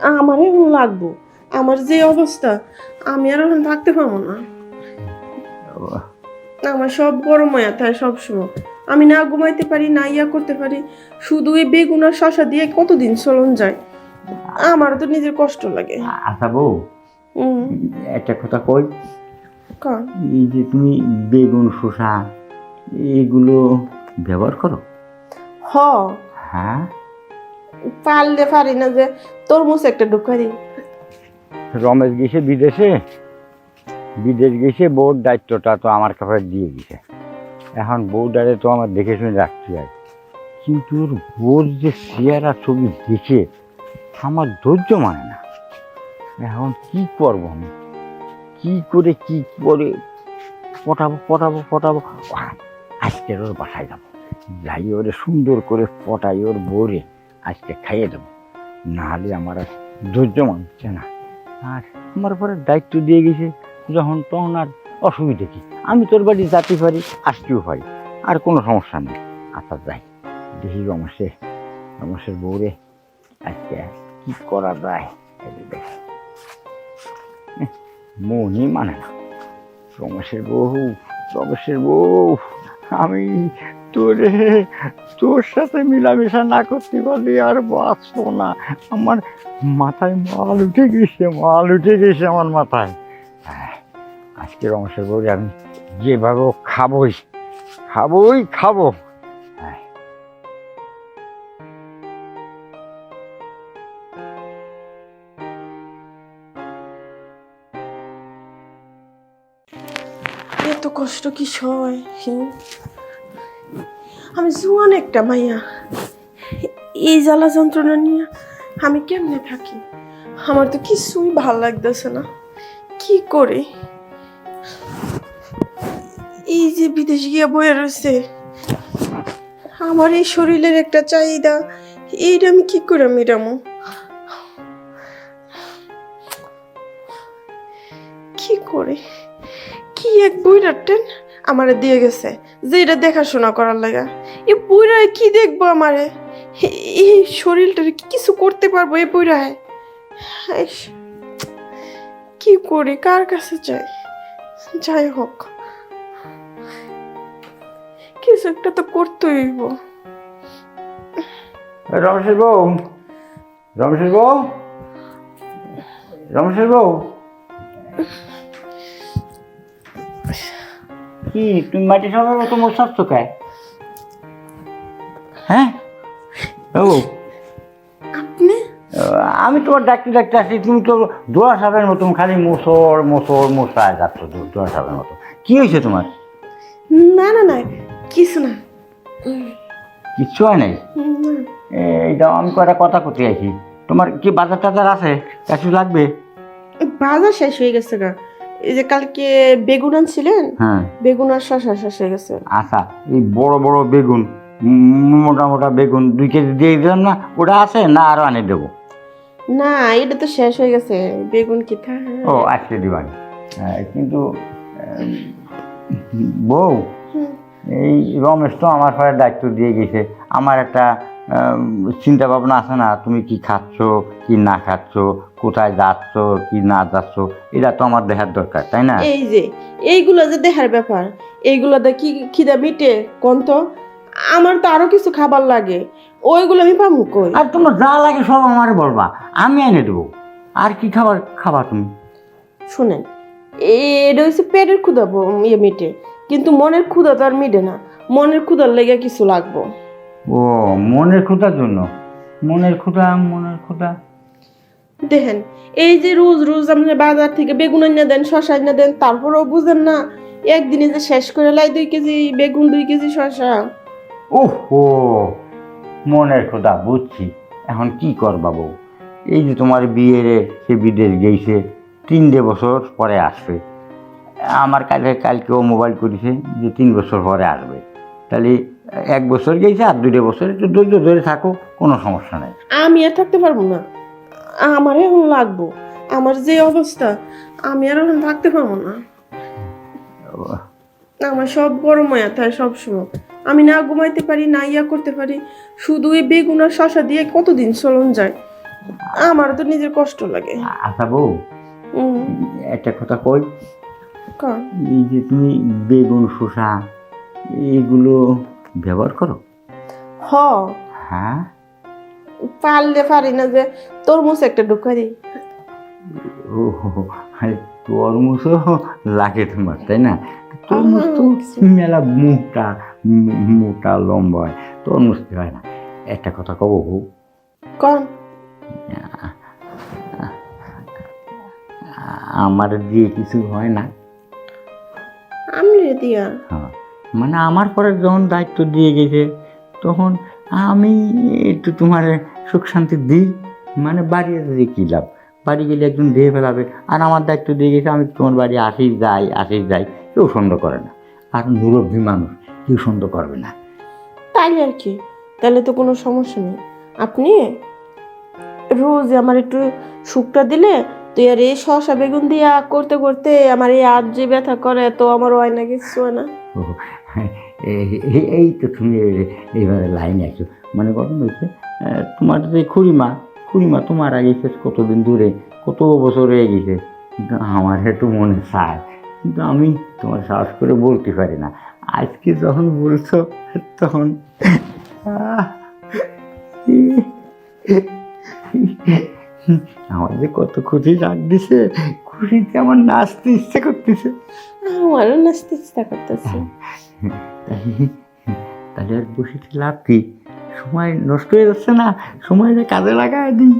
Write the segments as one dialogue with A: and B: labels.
A: আমার এখন লাগবো। আমার যে অবস্থা আমি আর এখন থাকতে পারব না। আমার সব গরম হয়ে থাকে সবসময়। আমি না ঘুমাইতে পারি না ইয়া করতে পারি। শুধু এই বেগুন আর শশা দিয়ে কতদিন চলন যায়? আমার তো নিজের কষ্ট লাগে।
B: আচ্ছা বউ একটা কথা কই? এই যে তুমি বেগুন শসা এগুলো ব্যবহার করো?
A: হ।
B: হ্যাঁ?
A: পারলে পারি না যে তরমুজ একটা ঢুকা দিই।
B: রমেশ গেছে বিদেশে। বিদেশ গেছে, বউর দায়িত্বটা তো আমার কাছে দিয়ে গেছে। এখন বউটারে তো আমার দেখে শুনে রাখতে হয়। কিন্তু ওর বউর যে চেহারা ছবি দেখে আমার ধৈর্য মানে না। এখন কি করব আমি? কি করে কি করে? পটাবো পটাবো পটাবো। আজকের ওর বাসায় যাব। যাই ওরে সুন্দর করে পটাই ওর বউরে। আজকে খাইয়ে দেবো। নাহলে আমার আর ধৈর্য মানছে না। আর আমার পরে দায়িত্ব দিয়ে গেছে যখন তখন আর অসুবিধে কি? আমি তোর বাড়ি যাতে পারি আসতেও পারি। আর কোনো সমস্যা নেই। আচ্ছা যাই। দেখি রমেশে রমেশের বউরে আজকে কি করা যায়। মনই মানে না। রমেশের বউ রমেশের বউ। আমি তোরে তোর সাথে মিলামেশা না করতে পারলে আর বাঁচবো না। আমার মাথায় মাল উঠে গেছে মাল উঠে গেছে আমার মাথায়। হ্যাঁ, আজকে রমেশের বউরে আমি যেভাবে খাবোই খাবোই খাব। হ্যাঁ।
A: এত কষ্ট কি সয়? আমি জুয়ান একটা মাইয়া। এই জ্বালা যন্ত্রণা নিয়ে আমি কেমনে থাকি? আমার তো কিছুই ভালো লাগতেছে না। কি করে? এই যে বিদেশ গিয়া বয়ে রয়েছে আমার এই শরীরের একটা চাহিদা, এইটা আমি কি করে মেটামো? কি করে? কি এক বইটার টেন? আমারে দিয়ে গেছে। যে এটা দেখাশোনা করার লাগা। এই বইরায় কি দেখব আমারে? এ- এই শরীরটারে কিছু করতে পারব এ বইরায়? কি করি? কার কাছে যাই? যাই হোক। কিছু একটা তো করতে হইব।
B: রমেশের বউ? রমেশের বউ? রমেশের বউ? কি তুমি মাটি সবার মতো খায় হ্যাঁ? ও
A: আপনি?
B: আমি তোমার ডাক্তার ডাক্তার আছি তুমি তো দোয়া সাপের মতন খালি মোসর মোসর মোসায় যাচ্ছ দোয়া সাপের মতো। কি হয়েছে তোমার?
A: না না না কিছু না।
B: কিচ্ছু হয় নাই? এই দাও আমি কয়টা কথা করতে আছি তোমার কি বাজার টাজার আছে? কিছু লাগবে?
A: বাজার শেষ হয়ে গেছে গা। এই যে কালকে বেগুন আনছিলেন?
B: হ্যাঁ।
A: বেগুন আর শশা শেষ হয়ে গেছে।
B: আচ্ছা এই বড় বড় বেগুন মোটা মোটা বেগুন দুই কেজি দিয়ে দিলাম না? ওটা আছে না আরও আনে দেবো?
A: না এটা তো শেষ হয়ে গেছে। বেগুন কি থা
B: ও আজকে দিবানি। হ্যাঁ, কিন্তু বউ এই রমেশ তো আমার পরে দায়িত্ব দিয়ে গেছে। আমার একটা চিন্তা ভাবনা আছে না তুমি কি খাচ্ছ কি না খাচ্ছ কোথায় যাচ্ছ কি না যাচ্ছ এটা তো আমার দেখার দরকার তাই না?
A: এই যে এইগুলো যে দেখার ব্যাপার এইগুলো কি খিদা মিটে কোন তো আমার তো আরও কিছু খাবার লাগে ওইগুলো আমি পাবো কই?
B: আর তোমার যা লাগে সব আমার বলবা আমি এনে দেবো। আর কি খাবার খাবা তুমি?
A: শুনেন এটা হচ্ছে পেটের ক্ষুদা ব- ইয়ে মিটে কিন্তু মনের ক্ষুদা তো আর মিটে না মনের ক্ষুদার লেগে কিছু লাগবো।
B: ও মনের ক্ষুধার জন্য? মনের ক্ষুধা মনের ক্ষুধা।
A: দেখেন এই যে রোজ রোজ আপনি বাজার থেকে বেগুন এনে দেন শশা এনে দেন তারপরেও বুঝেন না একদিনে যে শেষ করে লাই দুই কেজি বেগুন দুই কেজি শশা
B: ওহো মনের ক্ষুধা বুঝছি। এখন কি করবা বউ এই যে তোমার বিয়ের সে বিদেশ গেছে তিনটে বছর পরে আসবে। আমার কাছে কালকেও মোবাইল করেছে যে তিন বছর পরে আসবে। তাহলে এক বছর গেছে আর দুটো বছর একটু ধৈর্য ধরে থাকো কোনো সমস্যা নেই।
A: আমি আর থাকতে পারব না। আমার এখন লাগবো। আমার যে অবস্থা আমি আর এখন থাকতে পারব না। আমার সব গরম হয়ে থাকে সবসময়। আমি না ঘুমাইতে পারি না ইয়া করতে পারি। শুধু এই বেগুন আর শশা দিয়ে কতদিন চলন যায়। আমার তো নিজের কষ্ট লাগে।
B: আচ্ছা বউ একটা কথা কই? এই যে তুমি বেগুন শসা এগুলো ব্যবহার করো?
A: হ।
B: হ্যাঁ?
A: পারলে পারি না যে তরমুজ একটা ঢুকাই দিই।
B: ও তরমুজও লাগে তোমার তাই না? তরমুজ তো মেলা মোটা মোটা লম্বা হয় তরমুজ হয় না। একটা কথা কব বউ।
A: কন।
B: আমার দিয়ে কিছু হয় না।
A: আমি দিয়া?
B: হ্যাঁ। মানে আমার পরে যখন দায়িত্ব দিয়ে গেছে তখন আমি একটু তোমার সুখ শান্তি দিই মানে বাড়ি দিয়ে কী লাভ? বাড়ি গেলে একজন দিয়ে ফেলাবে আর আমার দায়িত্ব দিয়ে গেছে আমি তোমার বাড়ি আসি যাই আসি যাই কেউ সন্দেহ করে না। আর মুরব্বী মানুষ কেউ সন্দেহ করবে না।
A: তাই আর কি? তাহলে তো কোনো সমস্যা নেই। আপনি রোজ আমার একটু সুখটা দিলে তুই আর এই শসা বেগুন দিয়ে করতে করতে আমার এই আজ যে ব্যথা করে তো আমার হয় না কিছু হয় না।
B: এই- তো তুমি এ- এইবারে লাইনে আছো। মানে হয়েছে আহ, তোমার যে খুড়িমা খুড়িমা তো মারা গেছে কতদিন দূরে কত বছর হয়ে গেছে? কিন্তু আমার একটু মনে চায়। কিন্তু আমি তোমার সাহস করে বলতে পারি না। আজকে যখন বলছো তখন আমার যে কত খুশি রাগ দিছে খুশিতে আমার নাচতে ইচ্ছে করতেছে।
A: আমারও নাচতে ইচ্ছা করতেছে।
B: তাহলে আর বসে লাভ কি? সময় নষ্ট হয়ে যাচ্ছে না? সময়টা কাজে লাগায় দিই।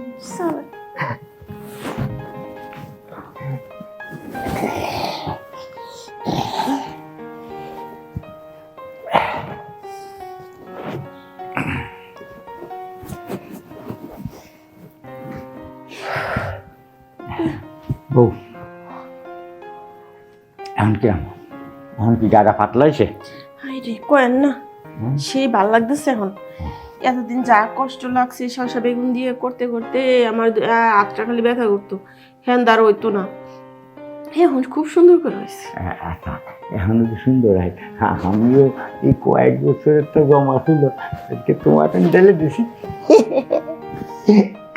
B: বউ, এখন কি এখন কি গাড়া পাতলাইছে?
A: হাই রে কয়েন না। সেই ভালো লাগতেছে এখন। এতদিন যা কষ্ট লাগছে শসা বেগুন দিয়ে করতে করতে আমার হাতটা খালি ব্যথা করতো। হ্যাঁ দাঁড় হইতো না। এখন খুব সুন্দর করে হয়েছে
B: আচ্ছা। এখন তো সুন্দর হয়। হ্যাঁ, আমিও এই কয়েক বছরের তো জমা ছিল তোমার ঢেলে দিছি।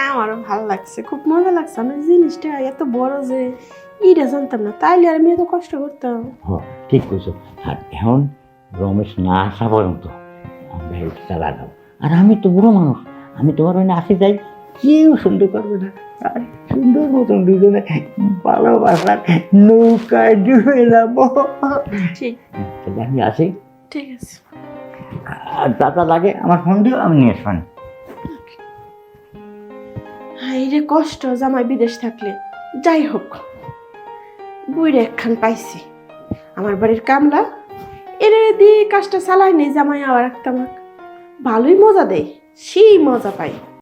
A: আমারও ভালো লাগছে খুব মজা লাগছে। আমার জিনিসটা এত বড় যে ইটা জানতাম না। তাইলে আর আমি এত কষ্ট করতাম।
B: হ ঠিক কইছো। আর এখন রমেশ না আসা পর্যন্ত আমরা এটা চালা যাব আর আমি তো বুড়ো মানুষ আমি তোমার ওই আসি যাই কেউ সুন্দর করবে না। আর সুন্দর মতন দুজনে ভালোবাসার নৌকায় ডুবে যাব। তাহলে আমি আসি।
A: ঠিক আছে।
B: আর দাদা লাগে আমার ফোন দিও আমি নিয়ে আসবানি
A: হাই রে কষ্ট জামাই বিদেশ থাকলে। যাই হোক বইরে একখান পাইছি। আমার বাড়ির কামলা, এরে দিয়ে কাজটা চালাই নেই জামাই আবার একটা ভালোই মজা দেয়, সেই মজা পাই